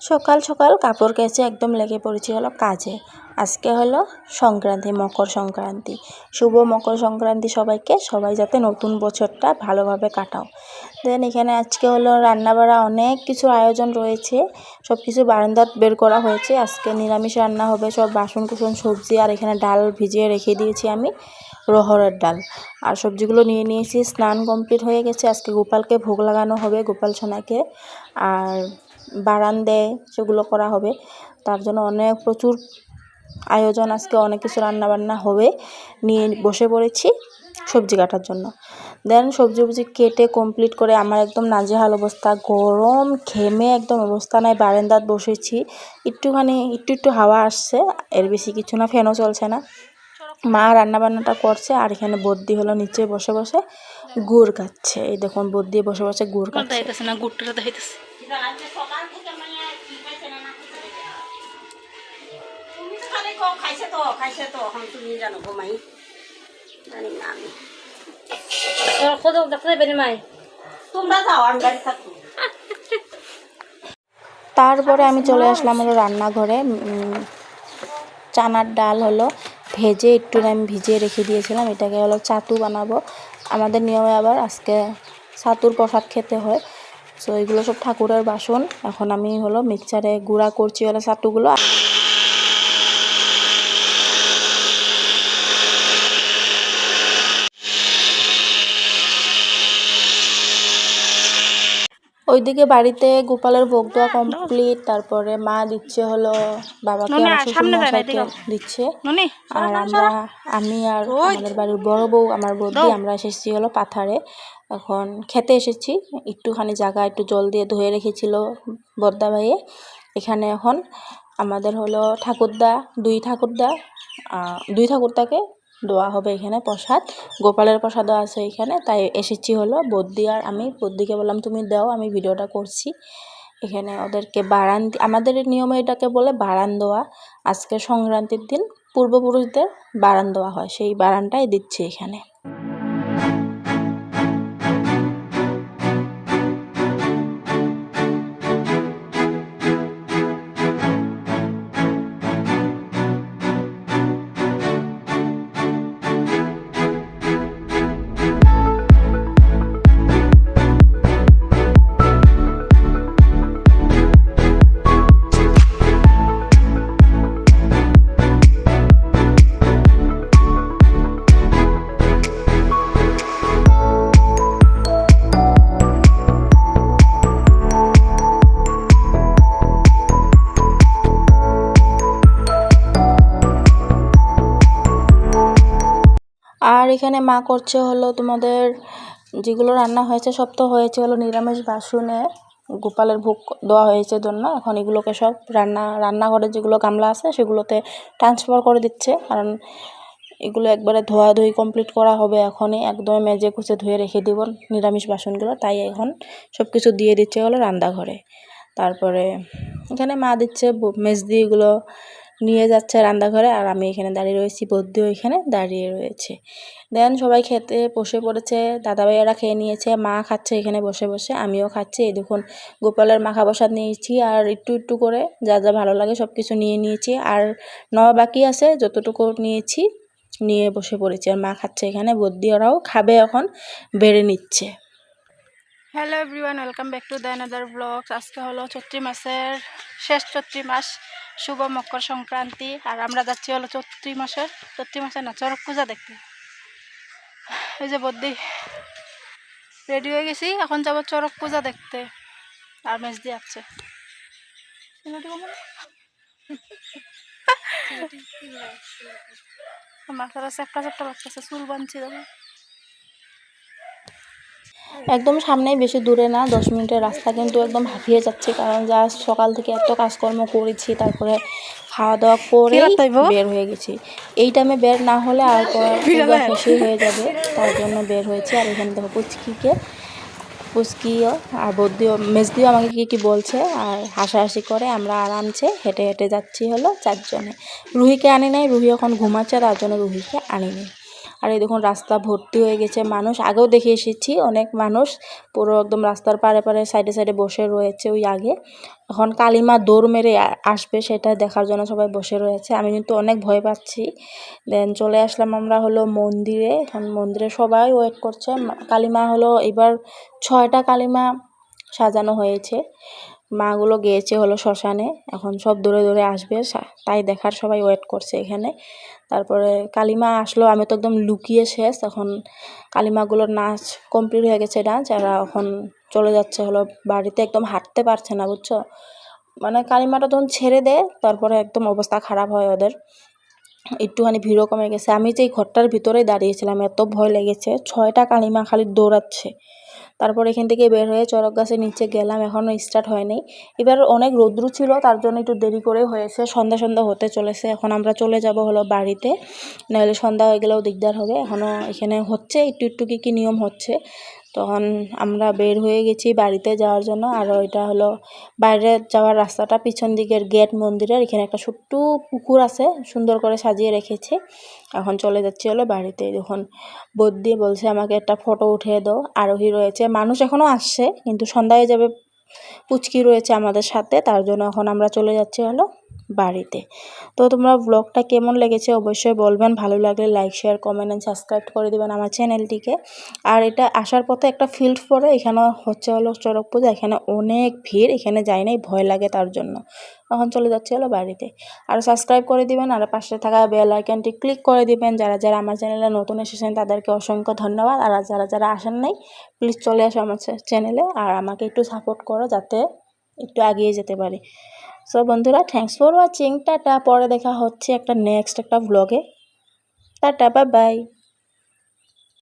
সকাল সকাল কাপড় কেচে একদম লেগে পড়েছি হলো কাজে। আজকে হলো সংক্রান্তি, মকর সংক্রান্তি। শুভ মকর সংক্রান্তি সবাইকে, সবাই যাতে নতুন বছরটা ভালোভাবে কাটাও। দেন এখানে আজকে হলো রান্নাবাড়া অনেক কিছু আয়োজন রয়েছে। সব কিছু বারান্দাত বের করা হয়েছে। আজকে নিরামিষ রান্না হবে সব বাসন কুসন সবজি, আর এখানে ডাল ভিজিয়ে রেখে দিয়েছি আমি রহড়ের ডাল। আর সবজিগুলো নিয়ে নিয়েছি, স্নান কমপ্লিট হয়ে গেছে। আজকে গোপালকে ভোগ লাগানো হবে, গোপাল সোনাকে। আর বারান্দে সেগুলো করা হবে। তার জন্য অনেক প্রচুর আয়োজন আজকে, অনেক কিছু রান্না বান্না হবে। নিয়ে বসে পড়েছি সবজি কাটার জন্য। দেন সবজি উবজি কেটে কমপ্লিট করে আমার একদম নাজেহাল অবস্থা। গরম, ঘেমে একদম অবস্থা নাই। বারান্দাত বসেছি। একটুখানি, একটু একটু হাওয়া আসছে। এর বেশি কিছু না, ফ্যানও চলছে না। মা রান্না বান্নাটা করছে আর এখানে বদ্যি হলো নিচে বসে বসে গুড় খাচ্ছে এই দেখুন বদ্যি বসে বসে গুড় খাচ্ছে না? গুড়টা তো খাইছে তো এখন তুমি জানো গো মাই জানি না আমি। তোর দেখতে পারি মাই? তোমরা যাও আমি বাড়ি থাকো তারপরে আমি চলে আসলাম হলো রান্নাঘরে চানার ডাল হলো ভেজে একটু আমি ভিজিয়ে রেখে দিয়েছিলাম এটাকে হলো চাতু বানাবো। আমাদের নিয়মে আবার আজকে ছাতুর প্রসাদ খেতে হয় সো এগুলো সব ঠাকুরের বাসন। এখন আমি হলো মিক্সারে গুঁড়া করছি হলো ছাতুগুলো ওইদিকে বাড়িতে গোপালের ভোগ দেওয়া কমপ্লিট তারপরে মা দিচ্ছে হলো বাবাকে। দিচ্ছে। আর আমরা আমি আর আমাদের বাড়ির বড় বউ আমার বৌদি আমরা এসেছি হলো পাথারে। এখন খেতে এসেছি একটুখানি জায়গা একটু জল দিয়ে ধুয়ে রেখেছিল বদ্দা ভাইয়ে। এখানে এখন আমাদের হলো ঠাকুরদা দুই ঠাকুরদা দুই ঠাকুরদাকে দেওয়া হবে এখানে প্রসাদ। গোপালের প্রসাদও আছে এখানে, তাই এসেছি হলো বদ্যি আর আমি। বদ্যিকে বললাম, তুমি দাও, আমি ভিডিওটা করছি। এখানে ওদেরকে বারান আমাদের নিয়মে এটাকে বলে বারান দেওয়া আজকে সংক্রান্তির দিন পূর্বপুরুষদের বারান দেওয়া হয়, সেই বারানটাই দিচ্ছি এখানে। আর এখানে মা করছে হলো তোমাদের যেগুলো রান্না হয়েছে সব তো হয়েছে হলো নিরামিষ বাসনে গোপালের ভোগ দেওয়া হয়েছে জন্য। এখন এগুলোকে সব রান্না, রান্নাঘরে যেগুলো গামলা আছে সেগুলোতে ট্রান্সফার করে দিচ্ছে। কারণ এগুলো একবারে ধোয়া ধোয়াধুয়ি কমপ্লিট করা হবে এখনই। একদম মেজে কুচে ধুয়ে রেখে দিব নিরামিষ বাসনগুলো। তাই এখন সব কিছু দিয়ে দিচ্ছে হলো রান্নাঘরে। তারপরে এখানে মা দিচ্ছে ব- মেজদি এগুলো নিয়ে যাচ্ছে রান্নাঘরে আর আমি এখানে দাঁড়িয়ে রয়েছি বদ্যিও এখানে দাঁড়িয়ে রয়েছে। দেন সবাই খেতে বসে পড়েছে দাদা দাদাভাইয়েরা খেয়ে নিয়েছে, মা খাচ্ছে এখানে বসে বসে, আমিও খাচ্ছি। এই দেখুন, গোপালের মাখা প্রসাদ নিয়েছি আর একটু একটু করে যা যা ভালো লাগে সব কিছু নিয়ে নিয়েছি। আর নেওয়া বাকি আছে, যতটুকু নিয়েছি, নিয়ে বসে পড়েছি। আর মা খাচ্ছে এখানে বদ্যি ওরাও খাবে এখন, বেড়ে নিচ্ছে। Hello everyone welcome back to the another blogs আজকে হলো চৈত্রি মাসের শেষ চৈত্রি মাস শুভ মকর সংক্রান্তি আর আমরা যাচ্ছি হলো চৈত্রি মাসের চৈত্রি মাসে না চরক পূজা দেখতে। এই যে বদ্দি রেডি হয়ে গেছি এখন যাব চরক পূজা দেখতে আর মেজ দিয়ে আছে। মাথাটা চ্যাপটা চ্যাপটা লাগতেছে চুল বানছি দেখো। একদম সামনেই বেশি দূরে না দশ মিনিটের রাস্তা কিন্তু একদম হাঁপিয়ে যাচ্ছে কারণ যা সকাল থেকে এত কাজকর্ম করেছি তারপরে খাওয়া দাওয়া করে বের হয়ে গেছি। এই টাইমে বের না হলে আর শেষই হয়ে যাবে তার জন্য বের হয়েছি। আর এখানে দেখো পুচকিকে পুচকিও আর বদ্দিও মেজদিও আমাকে কী কী বলছে আর হাসাহাসি করে আমরা আরামসে হেঁটে হেঁটে যাচ্ছি হলো চারজনে। রুহিকে আনি নাই রুহি এখন ঘুমাচ্ছে তার জন্য রুহিকে আনিনি। আর এই দেখুন রাস্তা ভর্তি হয়ে গেছে। মানুষ, আগেও দেখে এসেছি অনেক মানুষ পুরো একদম রাস্তার পাড়ে পাড়ে সাইডে সাইডে বসে রয়েছে ওই আগে। এখন কালিমা দৌড় মেরে আসবে সেটা দেখার জন্য সবাই বসে রয়েছে। আমি কিন্তু অনেক ভয় পাচ্ছি। দেন চলে আসলাম আমরা হলো মন্দিরে। এখন মন্দিরে সবাই ওয়েট করছে। কালিমা হলো এবার ছয়টা কালিমা সাজানো হয়েছে। মাগুলো গিয়েছে হলো শ্মশানে, এখন সব দূরে দূরে আসবে তাই দেখার সবাই ওয়েট করছে এখানে। তারপরে কালিমা আসলো, আমি তো একদম লুকিয়ে শেষ, এখন কালিমাগুলোর নাচ কমপ্লিট হয়ে গেছে ডান্স এরা এখন চলে যাচ্ছে হলো বাড়িতে, একদম হাঁটতে পারছে না, বুঝছ? মানে কালিমাটা তখন ছেড়ে দেয়, তারপরে একদম অবস্থা খারাপ হয় ওদের। একটুখানি ভিড়ও কমে গেছে। আমি যে ঘরটার ভিতরেই দাঁড়িয়েছিলাম, এত ভয় লেগেছে, ছয়টা কালিমা খালি দৌড়াচ্ছে। তারপর এখান থেকে বের হয়ে চড়ক গাছের নিচে গেলাম এখনও স্টার্ট হয়নি। এবার অনেক রৌদ্র ছিল, তার জন্য একটু দেরি করে হয়েছে, সন্ধ্যা সন্ধ্যা হতে চলেছে। এখন আমরা চলে যাব হলো বাড়িতে, নাহলে সন্ধ্যা হয়ে গেলেও দিকদার হবে। এখনও এখানে হচ্ছে, একটু একটু কী কী নিয়ম হচ্ছে। তখন আমরা বের হয়ে গেছি বাড়িতে যাওয়ার জন্য। আর ওইটা হলো বাইরে যাওয়ার রাস্তাটা পিছন দিকের গেট মন্দিরের। এখানে একটা ছোট্ট পুকুর আছে, সুন্দর করে সাজিয়ে রেখেছে। এখন চলে যাচ্ছি হলো বাড়িতে। যখন বদ্যি বলছে, আমাকে একটা ফটো উঠিয়ে দাও। আরোহী রয়েছে। মানুষ এখনও আসছে, কিন্তু সন্ধ্যায় যাবে পুচকি রয়েছে আমাদের সাথে। তার জন্য এখন আমরা চলে যাচ্ছি হলো। বাড়িতে। তো তোমরা ব্লগটা কেমন লেগেছে অবশ্যই বলবেন। ভালো লাগলে like share comment and subscribe করে দিবেন আমার চ্যানেলটিকে আর এটা আসার পথে একটা ফিল্ড পরে এখানে হচ্ছে হলো চড়ক পূজা এখানে অনেক ভিড়, এখানে যাই নাই, ভয় লাগে তার জন্য। এখন চলে যাচ্ছে হলো বাড়িতে। আর সাবস্ক্রাইব করে দিবেন, আর পাশে থাকা বেল আইকনটি ক্লিক করে দিবেন। যারা যারা আমার চ্যানেলে নতুন এসেছেন, তাদেরকে অসংখ্য ধন্যবাদ। আর যারা যারা আসেন নাই প্লিজ চলে আসো আমার চ্যানেলে আর আমাকে একটু সাপোর্ট করো, যাতে একটু এগিয়ে যেতে পারি। সো বন্ধুরা থ্যাংকস ফর ওয়াচিং টাটা, পরে দেখা হচ্ছে একটা নেক্সট একটা ব্লগে টাটা বাই বাই